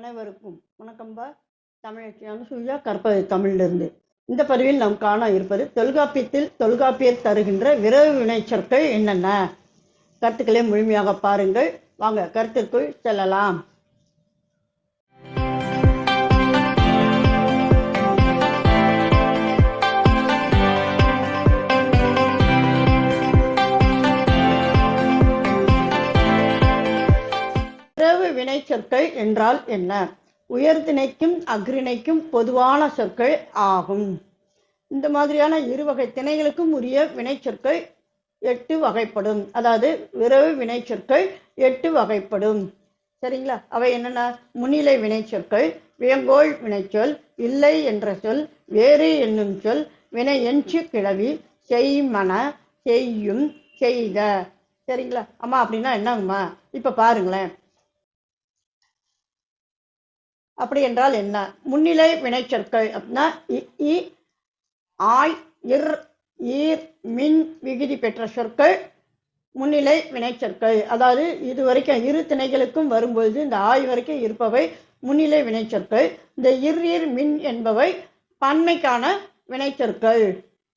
அனைவருக்கும் வணக்கம்பா. தமிழச்சியான அனுசூயா கற்பது தமிழிலிருந்து. இந்த பதிவில் நாம் காண இருப்பது தொல்காப்பியத்தில் தொல்காப்பியர் தருகின்ற விரைவு வினைச்சொற்கள் என்னென்ன? கருத்துக்களை முழுமையாக பாருங்கள். வாங்க கருத்திற்குள் செல்லலாம். வினைச்சொற்கள் என்றால் என்ன? உயர்திணைக்கும் அக்ரிணைக்கும் பொதுவான சொற்கள் ஆகும். இந்த மாதிரியான இரு வகை திணைகளுக்கும் உரிய வினைச்சொற்கள் எட்டு வகைப்படும். அதாவது விரைவு வினைச்சொற்கள் எட்டு வகைப்படும். சரிங்களா? அவை என்னென்ன? முன்னிலை வினைச்சொற்கள் வேங்கோள் வினைச்சொல் இல்லை என்ற சொல் வேறு என்னும் சொல் வினை எஞ்சு கிளவி செய்மன செய்யும் செய்த. சரிங்களா? அம்மா அப்படின்னா என்னங்கம்மா? இப்ப பாருங்களேன். அப்படி என்றால் என்ன? முன்னிலை வினைச்சொற்கள் அப்படின்னா இ இ, ஆய் இர் ஈர் மின் விகுதி பெற்ற சொற்கள் முன்னிலை வினைச்சொற்கள் அதாவது இது வரைக்கும் இரு திணைகளுக்கும் வரும்பொழுது இந்த ஆய் வரைக்கும் இருப்பவை முன்னிலை வினைச்சொற்கள் இந்த இர் ஈர் மின் என்பவை பன்மைக்கான வினைச்சொற்கள்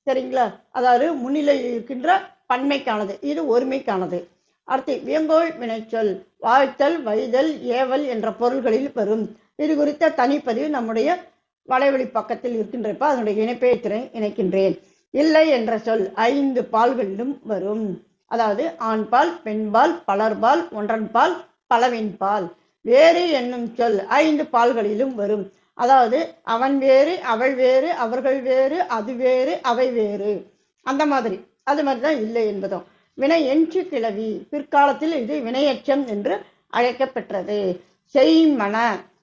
சரிங்களா? அதாவது முன்னிலை இருக்கின்ற பன்மைக்கானது. இது ஒருமைக்கானது. அடுத்து வியங்கோள் வினைச்சொல் வாழ்த்தல் வைதல் ஏவல் என்ற பொருள்களில் வரும் இது குறித்த தனிப்பதிவு நம்முடைய வலைவழி பக்கத்தில் இருக்கின்றப்ப அதனுடைய இணைப்பை இணைக்கின்றேன். இல்லை என்ற சொல் ஐந்து பால்களிலும் வரும். அதாவது ஆண்பால் பெண்பால் பலர்பால் ஒன்றன்பால் பலவின்பால் வேறு என்னும் சொல் ஐந்து பால்களிலும் வரும். அதாவது அவன் வேறு அவள் வேறு அவர்கள் வேறு அது வேறு அவை வேறு. அந்த மாதிரி. அது மாதிரி தான் இல்லை என்பதும். வினை என்று கிளவி பிற்காலத்தில் இது வினையச்சம் என்று அழைக்கப்பெற்றது. செய்மன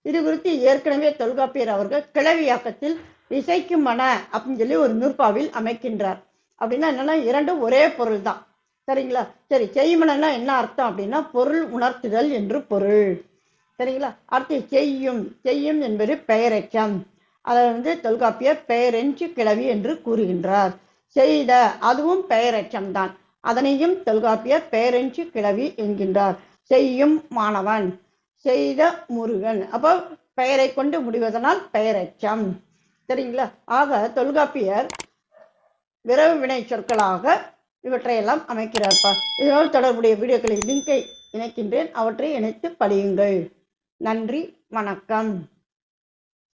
இது குறித்து ஏற்கனவே தொல்காப்பியர் அவர்கள் கிளவியாக்கத்தில் இசைக்கும் மன அப்படின்னு சொல்லி ஒரு நூற்பாவில் அமைக்கின்றார். அப்படின்னா என்னன்னா இரண்டும் ஒரே பொருள் தான் சரிங்களா? சரி செய்மனன்னா என்ன அர்த்தம் அப்படின்னா பொருள் உணர்த்துதல் என்று பொருள். சரிங்களா? அடுத்து செய்யும். செய்யும் என்பது பெயரச்சம் அதை வந்து தொல்காப்பியர் பெயரென்று கிளவி என்று கூறுகின்றார். செய்த அதுவும் பெயரச்சம் தான் அதனையும் தொல்காப்பியர் பேரஞ்சு கிளவி என்கின்றார். செய்யும் மாணவன் செய்த முருகன். அப்போ பெயரை கொண்டு முடிவதனால் பெயரெச்சம். சரிங்களா? ஆக தொல்காப்பியர் விரவு வினை சொற்களாக இவற்றையெல்லாம் அமைக்கிறார்ப்பா. இதனோடு தொடர்புடைய வீடியோக்களின் லிங்கை இணைக்கின்றேன். அவற்றை இணைத்து படியுங்கள். நன்றி வணக்கம்.